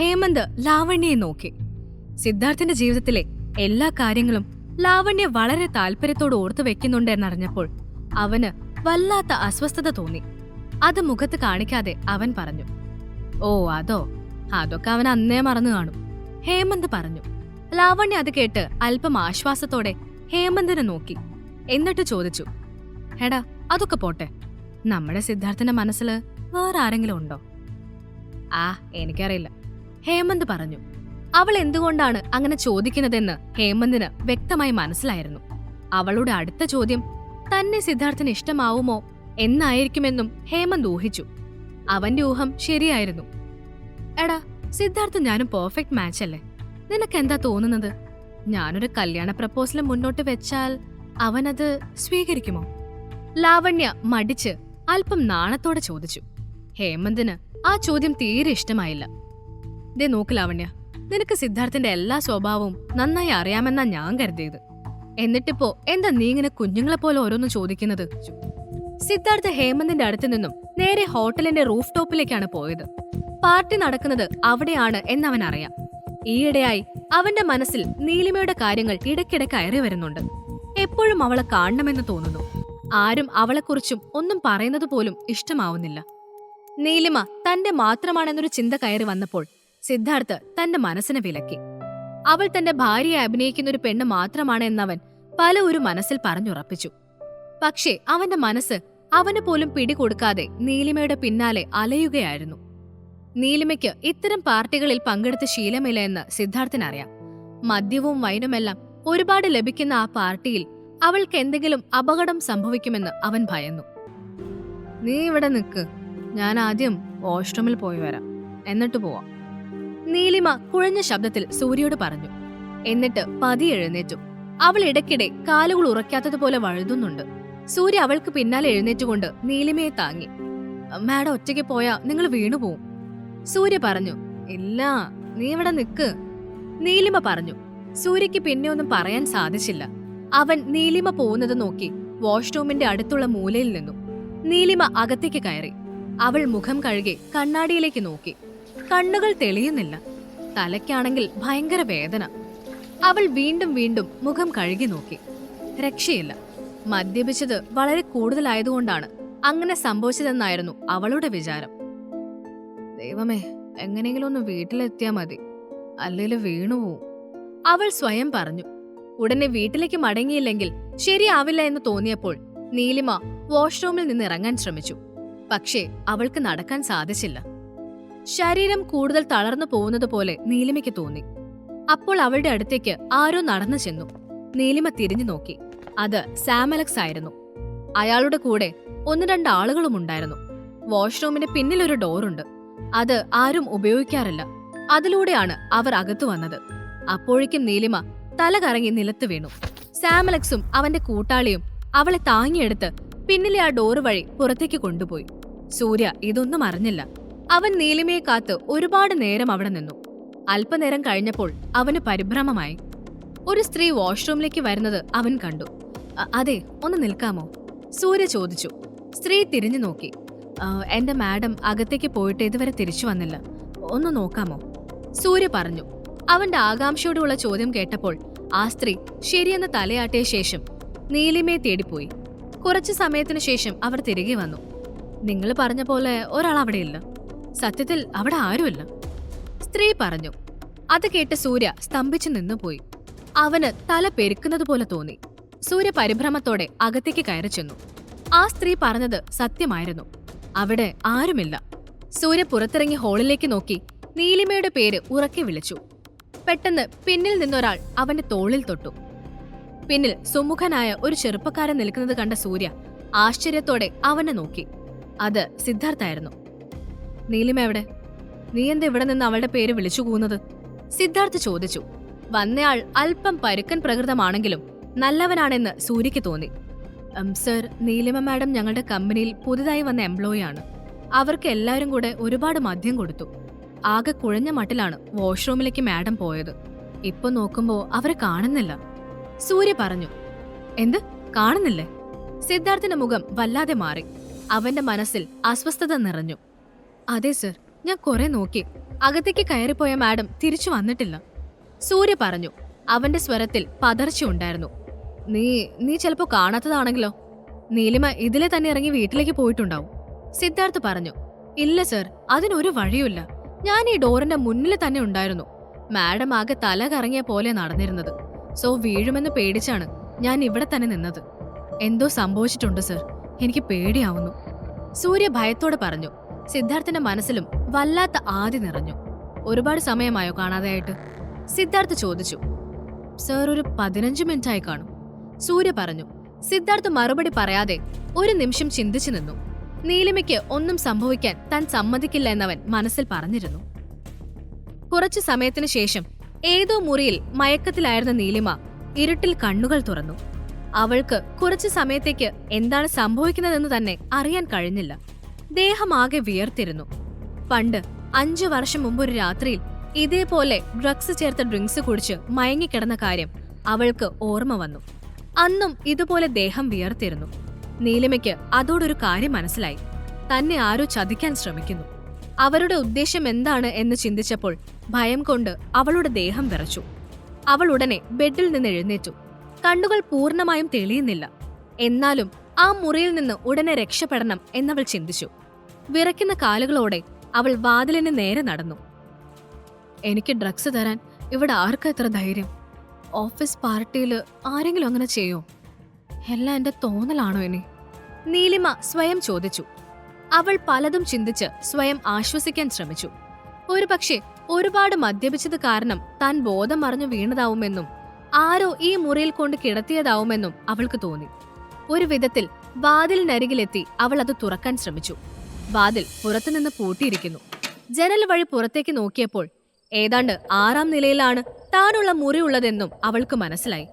ഹേമന്ത് ലാവണ്യയെ നോക്കി. സിദ്ധാർത്ഥന്റെ ജീവിതത്തിലെ എല്ലാ കാര്യങ്ങളും ലാവണ്യ വളരെ താല്പര്യത്തോട് ഓർത്തു വെക്കുന്നുണ്ട് എന്നറിഞ്ഞപ്പോൾ അവന് വല്ലാത്ത അസ്വസ്ഥത തോന്നി. അത് മുഖത്ത് കാണിക്കാതെ അവൻ പറഞ്ഞു ഓ അതോ? അതൊക്കെ അവൻ അന്നേ മറന്നു കാണും ഹേമന്ത് പറഞ്ഞു. ലാവണ്യ അത് കേട്ട് അല്പം ആശ്വാസത്തോടെ ഹേമന്തിനെ നോക്കി. എന്നിട്ട് ചോദിച്ചു എടാ അതൊക്കെ പോട്ടെ. നമ്മുടെ സിദ്ധാർത്ഥന്റെ മനസ്സിൽ വേറെ ആരെങ്കിലും ഉണ്ടോ? ആ എനിക്കറിയില്ല. ഹേമന്ത് പറഞ്ഞു. അവൾ എന്തുകൊണ്ടാണ് അങ്ങനെ ചോദിക്കുന്നതെന്ന് ഹേമന്തിന് വ്യക്തമായി മനസ്സിലായിരുന്നു. അവളുടെ അടുത്ത ചോദ്യം തന്നെ സിദ്ധാർത്ഥന് ഇഷ്ടമാവുമോ എന്നായിരിക്കുമെന്നും ഹേമന്ത് ഊഹിച്ചു. അവന്റെ ഊഹം ശരിയായിരുന്നു. എടാ സിദ്ധാർത്ഥ് ഞാനും പെർഫെക്റ്റ് മാച്ച് അല്ലേ? നിനക്കെന്താ തോന്നുന്നത്? ഞാനൊരു കല്യാണ പ്രപ്പോസൽ മുന്നോട്ട് വെച്ചാൽ അവനത് സ്വീകരിക്കുമോ? ലാവണ്യ മടിച്ച് അല്പം നാണത്തോടെ ചോദിച്ചു. ഹേമന്തിന് ആ ചോദ്യം തീരെ ഇഷ്ടമായില്ല. ദേ നോക്ക് ലാവണ്യ നിനക്ക് സിദ്ധാർത്ഥന്റെ എല്ലാ സ്വഭാവവും നന്നായി അറിയാമെന്നാ ഞാൻ കരുതിയത്. എന്നിട്ടിപ്പോ എന്താ നീ ഇങ്ങനെ കുഞ്ഞുങ്ങളെ പോലെ ഓരോന്ന് ചോദിക്കുന്നത്? സിദ്ധാർത്ഥ ഹേമന്തിന്റെ അടുത്ത് നിന്നും നേരെ ഹോട്ടലിന്റെ റൂഫ് ടോപ്പിലേക്കാണ് പോയത്. പാർട്ടി നടക്കുന്നത് അവിടെയാണ് എന്നവൻ അറിയാം. ഈയിടെയായി അവന്റെ മനസ്സിൽ നീലിമയുടെ കാര്യങ്ങൾ ഇടയ്ക്കിടെ കയറി വരുന്നുണ്ട്. എപ്പോഴും അവളെ കാണണമെന്ന് തോന്നുന്നു. ആരും അവളെക്കുറിച്ചും ഒന്നും പറയുന്നത് പോലും ഇഷ്ടമാവുന്നില്ല. നീലിമ തന്റെ മാത്രമാണെന്നൊരു ചിന്ത കയറി വന്നപ്പോൾ സിദ്ധാർത്ഥ് തന്റെ മനസ്സിനെ വിലക്കി. അവൾ തന്റെ ഭാര്യയെ അഭിനയിക്കുന്ന ഒരു പെണ്ണ് മാത്രമാണ് എന്നവൻ പല ഒരു മനസ്സിൽ പറഞ്ഞുറപ്പിച്ചു. പക്ഷേ അവന്റെ മനസ്സ് അവന് പോലും പിടികൊടുക്കാതെ നീലിമയുടെ പിന്നാലെ അലയുകയായിരുന്നു. നീലിമയ്ക്ക് ഇത്തരം പാർട്ടികളിൽ പങ്കെടുത്ത ശീലമില്ല എന്ന് സിദ്ധാർത്ഥിനറിയാം. മദ്യവും വൈനുമെല്ലാം ഒരുപാട് ലഭിക്കുന്ന ആ പാർട്ടിയിൽ അവൾക്ക് എന്തെങ്കിലും അപകടം സംഭവിക്കുമെന്ന് അവൻ ഭയന്നു. നീ ഇവിടെ നിൽക്ക് ഞാൻ ആദ്യം വാഷ്റൂമിൽ പോയി വരാം. എന്നിട്ട് പോവാം. നീലിമ കുഴഞ്ഞ ശബ്ദത്തിൽ സൂര്യയോട് പറഞ്ഞു എന്നിട്ട് പതി എഴുന്നേറ്റു. അവൾ ഇടയ്ക്കിടെ കാലുകൾ ഉറക്കാത്തതുപോലെ വഴുതുന്നുണ്ട്. സൂര്യ അവൾക്ക് പിന്നാലെ എഴുന്നേറ്റുകൊണ്ട് നീലിമയെ താങ്ങി മാഡം ഒറ്റയ്ക്ക് പോയാ നിങ്ങൾ വീണുപോവും സൂര്യ പറഞ്ഞു ഇല്ല നീ ഇവിടെ നിക്ക്. നീലിമ പറഞ്ഞു സൂര്യയ്ക്ക് പിന്നെ ഒന്നും പറയാൻ സാധിച്ചില്ല. അവൻ നീലിമ പോകുന്നത് നോക്കി വാഷ്റൂമിന്റെ അടുത്തുള്ള മൂലയിൽ നിന്നു. നീലിമ അകത്തേക്ക് കയറി. അവൾ മുഖം കഴുകി കണ്ണാടിയിലേക്ക് നോക്കി. കണ്ണുകൾ തെളിയുന്നില്ല. തലയ്ക്കാണെങ്കിൽ ഭയങ്കര വേദന. അവൾ വീണ്ടും വീണ്ടും മുഖം കഴുകി നോക്കി. രക്ഷയില്ല. മദ്യപിച്ചത് വളരെ കൂടുതലായതുകൊണ്ടാണ് അങ്ങനെ സംഭവിച്ചതെന്നായിരുന്നു അവളുടെ വിചാരം. ദൈവമേ എങ്ങനെയെങ്കിലും ഒന്ന് വീട്ടിലെത്തിയാ മതി. അല്ലെങ്കിൽ വീണുപോവും അവൾ സ്വയം പറഞ്ഞു. ഉടനെ വീട്ടിലേക്ക് മടങ്ങിയില്ലെങ്കിൽ ശരിയാവില്ല എന്ന് തോന്നിയപ്പോൾ നീലിമ വാഷ്റൂമിൽ നിന്ന് ഇറങ്ങാൻ ശ്രമിച്ചു. പക്ഷേ അവൾക്ക് നടക്കാൻ സാധിച്ചില്ല. ശരീരം കൂടുതൽ തളർന്നു പോകുന്നത് പോലെ നീലിമയ്ക്ക് തോന്നി. അപ്പോൾ അവളുടെ അടുത്തേക്ക് ആരോ നടന്നു ചെന്നു. നീലിമ തിരിഞ്ഞു നോക്കി. അത് സാമലക്സ് ആയിരുന്നു. അയാളുടെ കൂടെ ഒന്ന് രണ്ട് ആളുകളും ഉണ്ടായിരുന്നു. വാഷ്റൂമിന് പിന്നിലൊരു ഡോറുണ്ട്. അത് ആരും ഉപയോഗിക്കാറില്ല. അതിലൂടെയാണ് അവർ അകത്തു വന്നത്. അപ്പോഴേക്കും നീലിമ തല കറങ്ങി നിലത്ത് വീണു. സാമലക്സും അവന്റെ കൂട്ടാളിയും അവളെ താങ്ങിയെടുത്ത് പിന്നിലെ ആ ഡോറ് വഴി പുറത്തേക്ക് കൊണ്ടുപോയി. സൂര്യ ഇതൊന്നും അറിഞ്ഞില്ല. അവൻ നീലിമയെ കാത്ത് ഒരുപാട് നേരം അവിടെ നിന്നു. അല്പനേരം കഴിഞ്ഞപ്പോൾ അവന് പരിഭ്രമമായി. ഒരു സ്ത്രീ വാഷ്റൂമിലേക്ക് വരുന്നത് അവൻ കണ്ടു. അതെ ഒന്ന് നിൽക്കാമോ? സൂര്യ ചോദിച്ചു. സ്ത്രീ തിരിഞ്ഞു നോക്കി. "ആ, എന്റെ മാഡം അകത്തേക്ക് പോയിട്ട് ഇതുവരെ തിരിച്ചു വന്നില്ല. ഒന്ന് നോക്കാമോ? സൂര്യ പറഞ്ഞു. അവന്റെ ആകാംക്ഷയോടുള്ള ചോദ്യം കേട്ടപ്പോൾ ആ സ്ത്രീ ശരിയെന്ന് തലയാട്ടിയ ശേഷം നീലിമയെ തേടിപ്പോയി. കുറച്ചു സമയത്തിനു ശേഷം അവർ തിരികെ വന്നു. നിങ്ങൾ പറഞ്ഞ പോലെ ഒരാൾ അവിടെയില്ല സത്യത്തിൽ അവിടെ ആരുമില്ല. സ്ത്രീ പറഞ്ഞു. അത് കേട്ട് സൂര്യ സ്തംഭിച്ചു നിന്നുപോയി. അവന് തല പെരുക്കുന്നത് പോലെ തോന്നി. സൂര്യ പരിഭ്രമത്തോടെ അകത്തേക്ക് കയറി ചെന്നു. ആ സ്ത്രീ പറഞ്ഞത് സത്യമായിരുന്നു. അവിടെ ആരുമില്ല. സൂര്യ പുറത്തിറങ്ങി ഹോളിലേക്ക് നോക്കി നീലിമയുടെ പേര് ഉറക്കെ വിളിച്ചു. പെട്ടെന്ന് പിന്നിൽ നിന്നൊരാൾ അവന്റെ തോളിൽ തൊട്ടു. പിന്നിൽ സുമുഖനായ ഒരു ചെറുപ്പക്കാരൻ നിൽക്കുന്നത് കണ്ട സൂര്യ ആശ്ചര്യത്തോടെ അവനെ നോക്കി. അത് സിദ്ധാർത്ഥായിരുന്നു നീലിമ എവിടെ? നീ എന്താ ഇവിടെ നിന്ന് അവളുടെ പേര് വിളിച്ചു കൂന്നത്? സിദ്ധാർത്ഥ് ചോദിച്ചു. വന്നയാൾ അല്പം പരുക്കൻ പ്രകൃതമാണെങ്കിലും നല്ലവനാണെന്ന് സൂര്യയ്ക്ക് തോന്നി. "ഉം, സർ നീലിമ മാഡം ഞങ്ങളുടെ കമ്പനിയിൽ പുതുതായി വന്ന എംപ്ലോയി ആണ്. അവർക്ക് എല്ലാവരും കൂടെ ഒരുപാട് മദ്യം കൊടുത്തു. ആകെ കുഴഞ്ഞ മട്ടിലാണ് വാഷ്റൂമിലേക്ക് മാഡം പോയത്. ഇപ്പൊ നോക്കുമ്പോ അവരെ കാണുന്നില്ല. സൂര്യ പറഞ്ഞു എന്ത്? കാണുന്നില്ലേ? സിദ്ധാർത്ഥിന്റെ മുഖം വല്ലാതെ മാറി. അവന്റെ മനസ്സിൽ അസ്വസ്ഥത നിറഞ്ഞു. അതെ സർ. ഞാൻ കുറെ നോക്കി. അകത്തേക്ക് കയറിപ്പോയ മാഡം തിരിച്ചു വന്നിട്ടില്ല. സൂര്യ പറഞ്ഞു അവന്റെ സ്വരത്തിൽ പതർച്ചയുണ്ടായിരുന്നു നീ നീ ചിലപ്പോ കാണാത്തതാണെങ്കിലോ? നീലിമ ഇതിലെ തന്നെ ഇറങ്ങി വീട്ടിലേക്ക് പോയിട്ടുണ്ടാവും. സിദ്ധാർത്ഥ് പറഞ്ഞു ഇല്ല സർ. അതിനൊരു വഴിയുമില്ല. ഞാൻ ഈ ഡോറിന്റെ മുന്നിൽ തന്നെ ഉണ്ടായിരുന്നു. മാഡം ആകെ തല കറങ്ങിയ പോലെ നടന്നിരുന്നത്. സോ വീഴുമെന്ന് പേടിച്ചാണ് ഞാൻ ഇവിടെ തന്നെ നിന്നത്. എന്തോ സംഭവിച്ചിട്ടുണ്ട് സർ. എനിക്ക് പേടിയാവുന്നു. സൂര്യ ഭയത്തോടെ പറഞ്ഞു സിദ്ധാർത്ഥിന്റെ മനസ്സിലും വല്ലാത്ത ആദി നിറഞ്ഞു. ഒരുപാട് സമയമായോ കാണാതെയായിട്ട്? സിദ്ധാർത്ഥ് ചോദിച്ചു. സർ ഒരു പതിനഞ്ച് മിനിറ്റായി കാണും. സൂര്യ പറഞ്ഞു. സിദ്ധാർത്ഥ് മറുപടി പറയാതെ ഒരു നിമിഷം ചിന്തിച്ചു നിന്നു. നീലിമയ്ക്ക് ഒന്നും സംഭവിക്കാൻ താൻ സമ്മതിക്കില്ല എന്നവൻ മനസ്സിൽ പറഞ്ഞിരുന്നു. കുറച്ചു സമയത്തിനു ശേഷം ഏതോ മുറിയിൽ മയക്കത്തിലായിരുന്ന നീലിമ ഇരുട്ടിൽ കണ്ണുകൾ തുറന്നു. അവൾക്ക് കുറച്ചു സമയത്തേക്ക് എന്താണ് സംഭവിക്കുന്നതെന്ന് തന്നെ അറിയാൻ കഴിഞ്ഞില്ല. ദേഹമാകെ വിയർത്തിരുന്നു. പണ്ട് അഞ്ചു വർഷം മുമ്പ് ഒരു രാത്രിയിൽ ഇതേപോലെ ഡ്രഗ്സ് ചേർത്ത ഡ്രിങ്ക്സ് കുടിച്ച് മയങ്ങിക്കിടന്ന കാര്യം അവൾക്ക് ഓർമ്മ വന്നു. അന്നും ഇതുപോലെ ദേഹം വിയർത്തിരുന്നു. നീലിമയ്ക്ക് അതോടൊരു കാര്യം മനസ്സിലായി. തന്നെ ആരോ ചതിക്കാൻ ശ്രമിക്കുന്നു. അവരുടെ ഉദ്ദേശം എന്താണ് എന്ന് ചിന്തിച്ചപ്പോൾ ഭയം കൊണ്ട് അവളുടെ ദേഹം വിറച്ചു. അവൾ ഉടനെ ബെഡിൽ നിന്ന് എഴുന്നേറ്റു. കണ്ണുകൾ പൂർണമായും തെളിയുന്നില്ല. എന്നാലും ആ മുറിയിൽ നിന്ന് ഉടനെ രക്ഷപ്പെടണം എന്നവൾ ചിന്തിച്ചു. വിറയ്ക്കുന്ന കാലുകളോടെ അവൾ വാതിലിന് നേരെ നടന്നു. എനിക്ക് ഡ്രഗ്സ് തരാൻ ഇവിടെ ആർക്കാ എത്ര ധൈര്യം? ഓഫീസ് പാർട്ടിയിൽ ആരെങ്കിലും അങ്ങനെ ചെയ്യോ? എല്ലാം എന്റെ തോന്നലാണോ ഇനി? നീലിമ സ്വയം ചോദിച്ചു. അവൾ പലതും ചിന്തിച്ച് സ്വയം ആശ്വസിക്കാൻ ശ്രമിച്ചു. ഒരുപക്ഷെ ഒരുപാട് മദ്യപിച്ചത് കാരണം താൻ ബോധം മറിഞ്ഞു വീണതാവുമെന്നും ആരോ ഈ മുറിയിൽ കൊണ്ട് കിടത്തിയതാവുമെന്നും അവൾക്ക് തോന്നി. ഒരു വിധത്തിൽ വാതിലിനരികിലെത്തി അവൾ അത് തുറക്കാൻ ശ്രമിച്ചു. വാതിൽ പുറത്തുനിന്ന് പൂട്ടിയിരിക്കുന്നു. ജനൽ വഴി പുറത്തേക്ക് നോക്കിയപ്പോൾ ഏതാണ്ട് ആറാം നിലയിലാണ് താനുള്ള മുറി ഉള്ളതെന്നും അവൾക്ക് മനസ്സിലായി.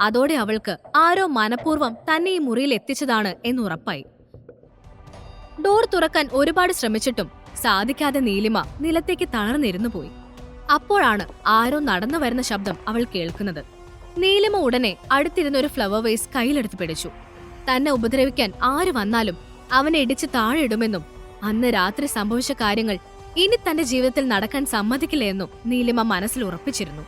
അതോടെ അവൾക്ക് ആരോ മനഃപൂർവം തന്നെ ഈ മുറിയിൽ എത്തിച്ചതാണ് എന്നുറപ്പായി ഡോർ തുറക്കാൻ ഒരുപാട് ശ്രമിച്ചിട്ടും സാധിക്കാതെ നീലിമ നിലത്തേക്ക് തളർന്നിരുന്നു പോയി. അപ്പോഴാണ് ആരോ നടന്നു വരുന്ന ശബ്ദം അവൾ കേൾക്കുന്നത്. നീലിമ ഉടനെ അടുത്തിരുന്ന ഒരു ഫ്ലവർ വേസ് കയ്യിലെടുത്ത് പിടിച്ചു. തന്നെ ഉപദ്രവിക്കാൻ ആര് വന്നാലും അവനെ ഇടിച്ച് താഴെ ഇടുമെന്നും അന്ന് രാത്രി സംഭവിച്ച കാര്യങ്ങൾ ഇനി തന്റെ ജീവിതത്തിൽ നടക്കാൻ സമ്മതിക്കില്ല എന്നും നീലിമ മനസ്സിൽ ഉറപ്പിച്ചിരുന്നു.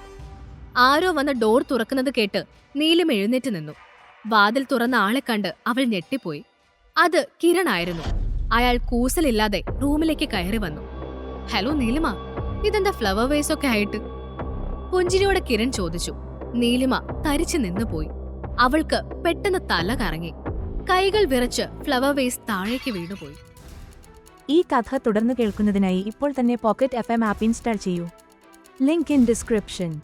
ആരോ വന്ന് ഡോർ തുറക്കുന്നത് കേട്ട് നീലിമ എഴുന്നേറ്റ് നിന്നു. വാതിൽ തുറന്ന ആളെ കണ്ട് അവൾ ഞെട്ടിപ്പോയി. അത് കിരൺ ആയിരുന്നു. അയാൾ കൂസലില്ലാതെ റൂമിലേക്ക് കയറി വന്നു. ഹലോ നീലിമ ഇതെന്താ ഫ്ലവർ വേസ് ഒക്കെ ആയിട്ട്? പുഞ്ചിരിയോടെ കിരൺ ചോദിച്ചു. നീലിമ തരിച്ചു നിന്നുപോയി. അവൾക്ക് പെട്ടെന്ന് തല കറങ്ങി. കൈകൾ വിറച്ച് ഫ്ലവർ വേസ് താഴേക്ക് വീണുപോയി. ഈ കഥ തുടർന്ന് കേൾക്കുന്നതിനായി ഇപ്പോൾ തന്നെ pocket F M app install ചെയ്യൂ. Link in description